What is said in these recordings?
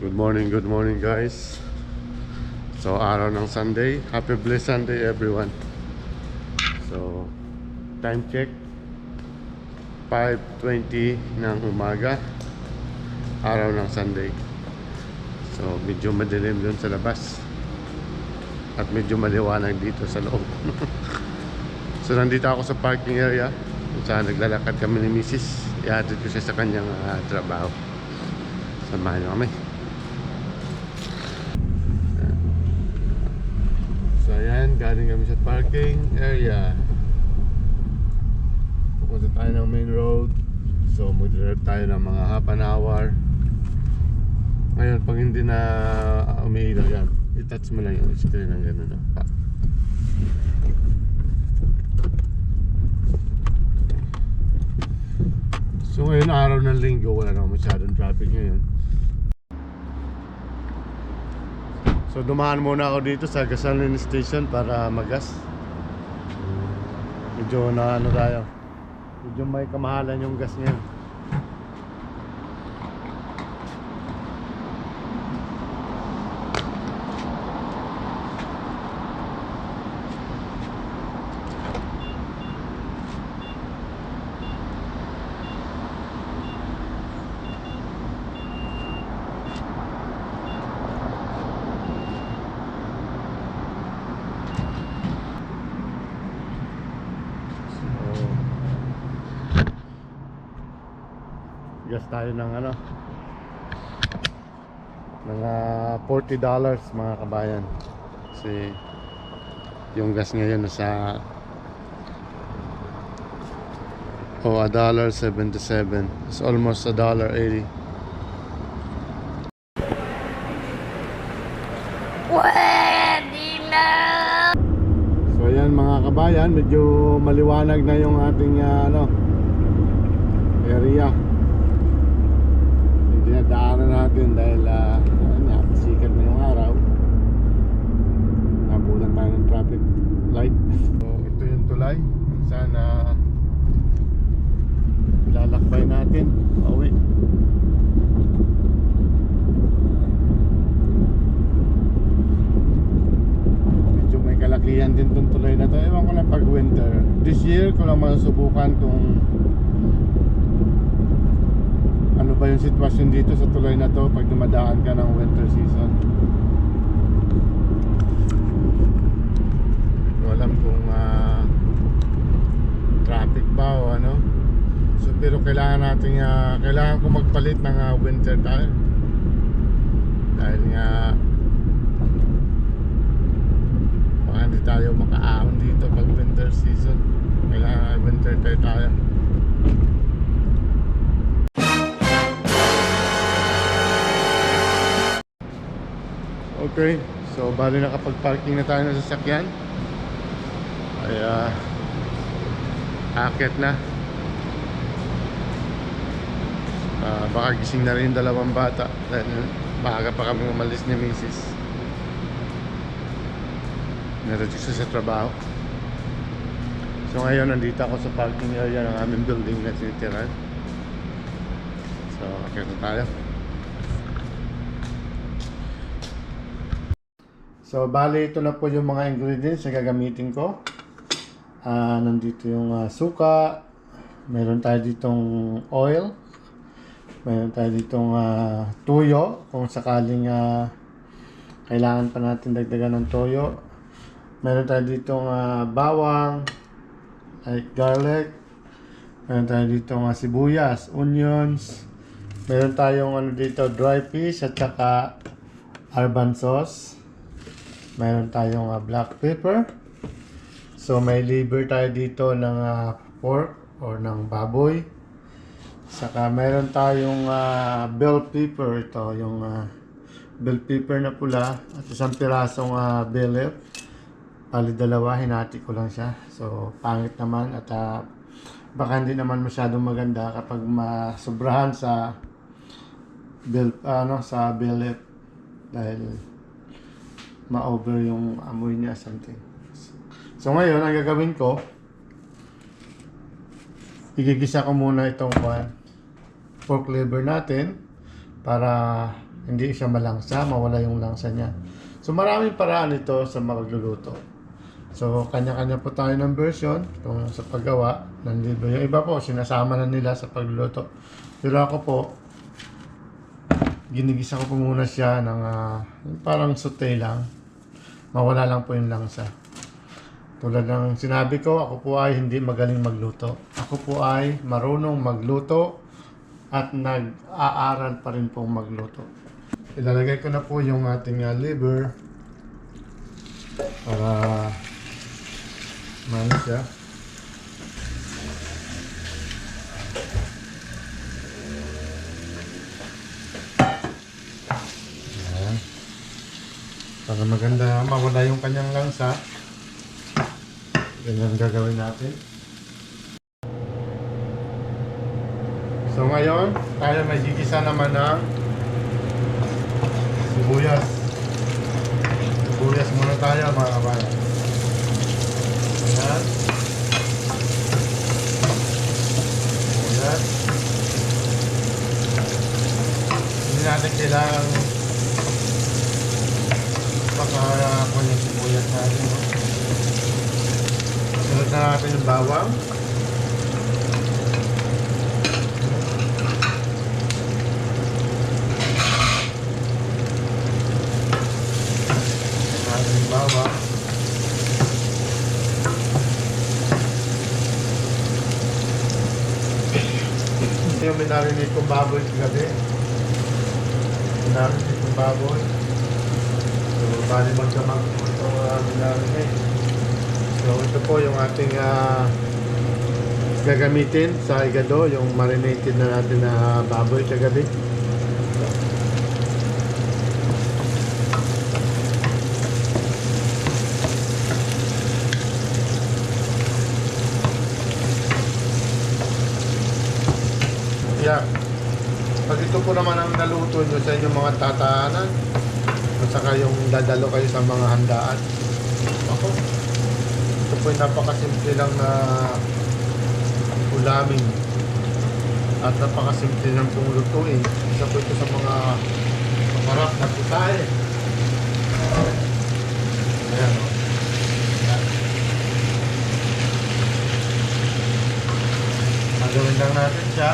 Good morning, good morning guys. So araw ng Sunday. Happy blessed Sunday everyone. So time check 5.20 ng umaga. Araw ng Sunday. So medyo madilim dun sa labas. At medyo maliwanag dito sa loob. so nandito ako sa parking area. Saan naglalakad kami ni Mrs. Ihatid ko siya sa kanyang ah, trabaho. Samahan niyo kami. So ayan, galing kami sa parking area. Pupunta tayo ng main road. So mag-drive tayo ng mga half an hour. Ngayon, pag hindi na umiilaw yan, i-touch mo lang yung screen ng gano'n. No? Pa. So ngayon, araw ng linggo, wala naman masyadong traffic ngayon. So dumaan muna ako dito sa gasoline station para magas. Medyo na ano tayo. Medyo may kamahalan yung gas niyan. So, gas tayo ng ano mga 40 dollars mga kabayan kasi yung gas ngayon nasa oh a dollar 77 it's almost a dollar 80 Pwede na! So ayan mga kabayan, medyo maliwanag na yung ating ah, ano area. Natin dahil uh, ayun nga, sikat na yung araw. Nabutan tayo ng traffic light. So ito yung tulay. Sana lalakbay natin. Pauwi. medyo may kalakihan din tong tulay na to ewan ko na pag winter this year ko lang masusubukan kung yung sitwasyon dito sa tulay na to pag dumadaan ka ng winter season. Hindi alam kung ah, traffic ba o ano. So pero kailangan natin ah, kailangan ko magpalit ng ah, winter tire. Dahil nga baka hindi tayo makaahon dito pag winter season. Kailangan winter tire tayo okay so bali nakapag-parking na tayo ng sasakyan ay ah akit na Ah, baka gising na rin yung dalawang bata dahil maaga pa kami umalis ni Mrs. Naregister sa trabaho. So ngayon nandito ako sa parking area ng aming building na tinitirahan. So akit na tayo. So bali ito na po yung mga ingredients na gagamitin ko. Ah, nandito yung ah, suka, meron tayo ditong oil, meron tayo ditong ah, tuyo kung sakaling ah, kailangan pa natin dagdagan ng toyo. Meron tayo ditong ah, bawang, like garlic. Meron tayo ditong ah, sibuyas, onions. Meron tayong ano dito, dry fish at saka arban sauce. Meron tayong ah, black pepper. So may liver tayo dito ng ah, pork or ng baboy. Saka meron tayong ah, bell pepper ito, yung ah, bell pepper na pula at isang pirasong uh, bell leaf. Bali dalawa, hinati ko lang siya. So pangit naman at ah, baka hindi naman masyadong maganda kapag masubrahan sa bell ano sa bell leaf dahil ma-over yung amoy niya something. So ngayon, ang gagawin ko, igigisa ko muna itong kwan, pork liver natin para hindi siya malangsa, mawala yung langsa niya. So maraming paraan ito sa magluluto. So kanya-kanya po tayo ng version kung sa paggawa ng libro. Yung iba po, sinasama na nila sa pagluluto. Pero ako po, ginigisa ko po muna siya ng ah, parang saute lang. Mawala lang po yung langsa. Tulad ng sinabi ko, ako po ay hindi magaling magluto. Ako po ay marunong magluto at nag-aaral pa rin pong magluto. Ilalagay ko na po yung ating ah, liver para mano siya. Para maganda mawala yung kanyang langsa. Ganyan gagawin natin. So ngayon, tayo may gigisa naman ng sibuyas. Sibuyas muna tayo mga kabayan. Ayan. Sibuyas. Hindi natin kailangan baka kung yung sibuyas natin. No? Sunod na natin yung bawang. bawang. Ito yung minarinig kong baboy kagabi. Minarinig kong baboy. Bali magdamag po ito uh, minarinig. So, ito po yung ating ah, gagamitin sa igado, yung marinated na natin na baboy kagabi. Yeah. Pag ito po naman ang naluto nyo sa inyong mga tatahanan, at saka yung dadalo kayo sa mga handaan. Ako, ito po napakasimple lang na ulamin. At napakasimple lang pong lutuin. Isa po ito sa mga masarap na putahe. Ayan o. Gagawin lang natin siya.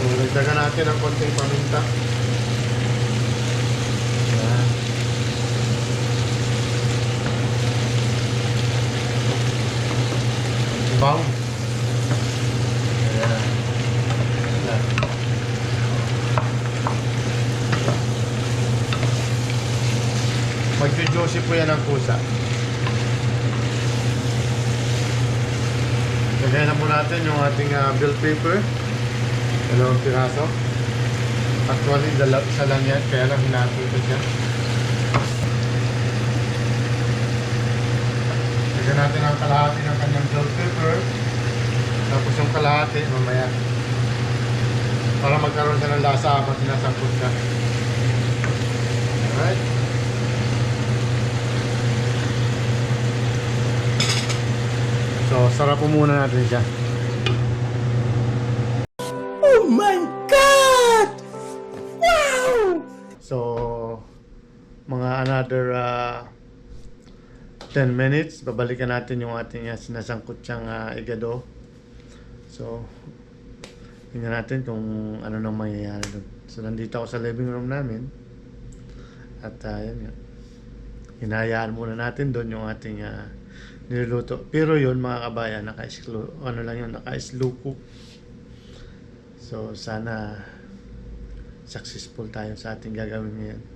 So, nagdagan natin ng konting paminta. Bang. Ayan. Ayan. Magjo-juicy po yan ang pusa. Lagay na po natin yung ating ah, bill paper. Dalawang piraso. Actually, dalaw, isa lang yan, kaya lang hinati ko siya. Natin ang kalahati ng kanyang bill paper. Tapos yung kalahati, mamaya. Para magkaroon siya ng lasa habang sinasangkot siya. Alright. So, sarap po muna natin siya. 10 minutes, babalikan natin yung ating uh, sinasangkot siyang uh, igado. So, tingnan natin kung ano nang mangyayari doon. So, nandito ako sa living room namin. At uh, yun yun. Hinayaan muna natin doon yung ating uh, niluluto. Pero yun mga kabayan, naka ano lang yun, naka-slow cook. So, sana successful tayo sa ating gagawin ngayon.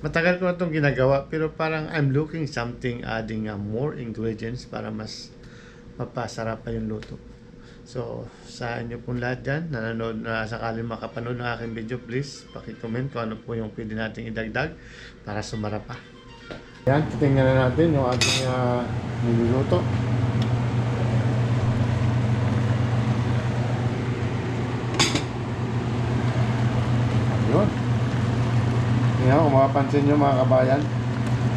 Matagal ko na itong ginagawa pero parang I'm looking something adding uh, more ingredients para mas mapasarap pa yung luto. So, sa inyo pong lahat dyan, na nanonood na sakaling makapanood ng aking video, please pakicomment kung ano po yung pwede nating idagdag para sumara pa. Yan, titingnan na natin yung ating uh, niluluto. Yun. Yan, kung mapapansin nyo mga kabayan,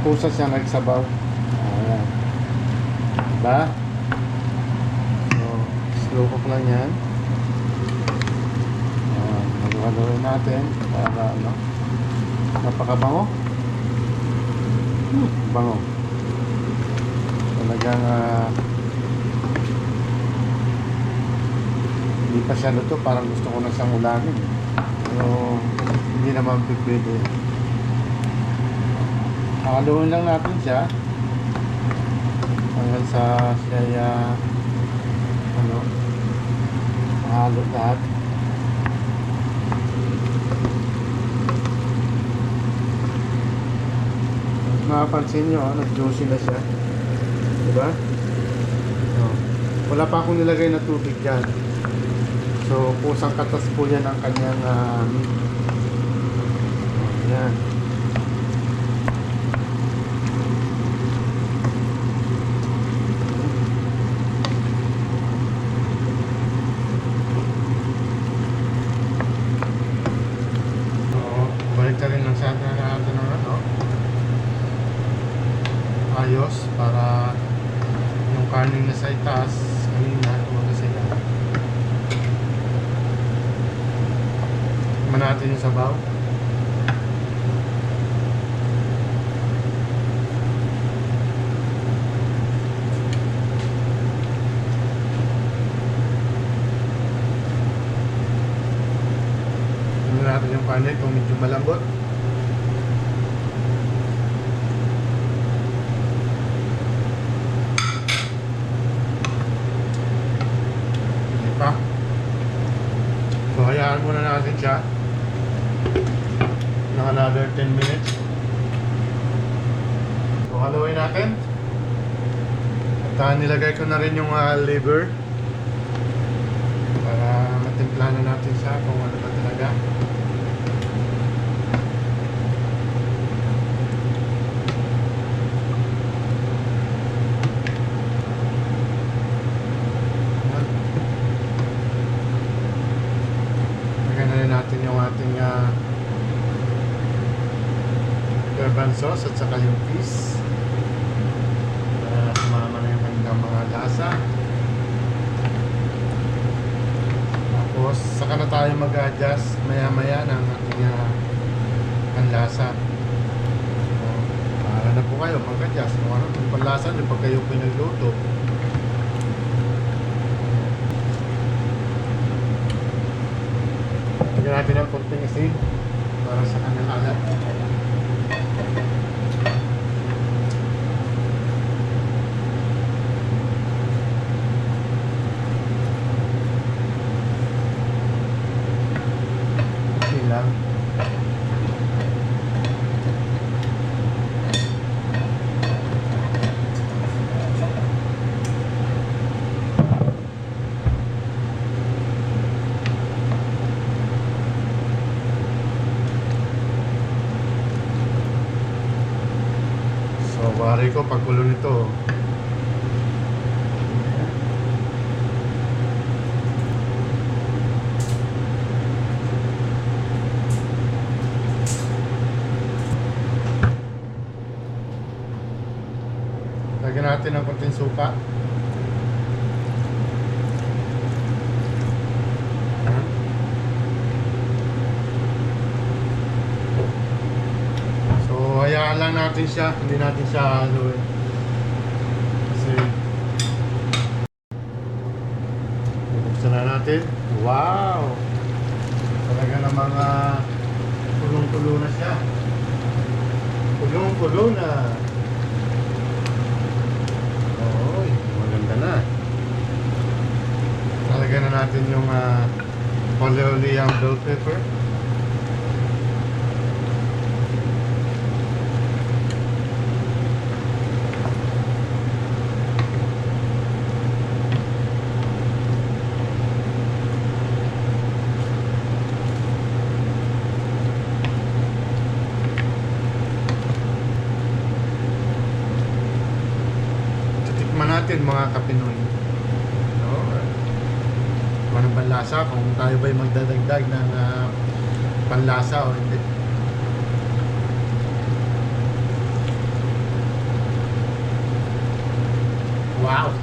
pusa siya nagsabaw. Ayan. Diba? So, slow cook lang yan. Ayan, magawa Haluin natin para ano. Napakabango. Hmm, bango. Talagang ah, hindi pa siya luto. Parang gusto ko na siyang ulamin. Pero hindi naman pipili. Haluin lang natin siya hanggang sa siya ah, ano halo lahat. Mapapansin nyo, oh, nag-juicy na siya. Diba? Oh. Wala pa akong nilagay na tubig dyan. So, kusang katas po yan ang kanyang uh. Oh, yan. Oo, balik ka rin ng sa atin na natin ng ano. Ayos para na sa itaas kanina tumaga sila. Tikman natin yung sabaw. Tingnan natin yung kanin kung medyo malambot. Hindi pa. So, hayaan muna natin siya ng another 10 minutes. So, haluin natin. At ah, nilagay ko na rin yung ah, liver para matimplahan na natin siya kung ano ba talaga. Ayan. Lagyan na rin natin yung ating uh, sauce at saka yung fish. Para sumama na yung kanilang mga lasa. Tapos, saka na tayo mag-adjust maya-maya ng ating uh, panlasa. So, para na po kayo mag-adjust. Kung ano yung panlasa nyo pag kayo pinagluto. Lagyan natin ng konting asin para sa kanyang alat. Okay lang. So, wari ko pagkulo nito. Lagyan natin ng konting suka. Ayan. So, natin siya. Hindi natin siya haluin. Kasi, bubuksan na natin. Wow! Talaga na mga kulong-kulo na siya. Kulong-kulo na. Oy, maganda na. Talagyan na natin yung uh, oleoliang bell pepper. atin mga kapinoy. No? Ano panlasa kung tayo ba'y magdadagdag ng uh, panlasa o hindi. Wow!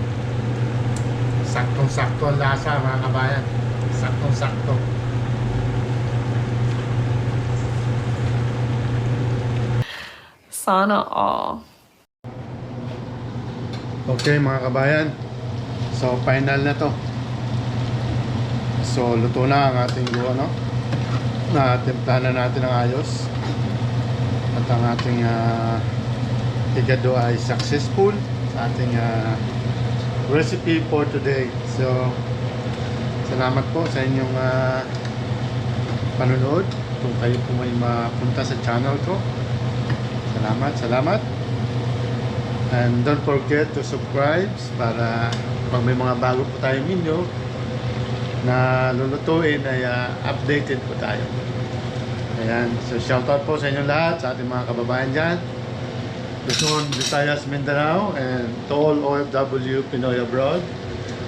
Saktong-sakto ang lasa mga kabayan. Saktong-sakto. Sana all. Okay mga kabayan. So final na to. So luto na ang ating ano. Na timplahan na natin ng ayos. At ang ating uh, higado ay successful sa ating ah, recipe for today. So salamat po sa inyong ah, panonood. Kung kayo po may mapunta sa channel ko. Salamat, salamat. And don't forget to subscribe para pag may mga bago po tayong video na lulutuin ay ah, updated po tayo. Ayan. So shoutout po sa inyong lahat, sa ating mga kababayan dyan. Luzon, Visayas, Mindanao, and to all OFW Pinoy abroad.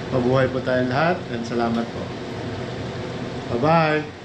Mabuhay po tayong lahat and salamat po. Bye-bye!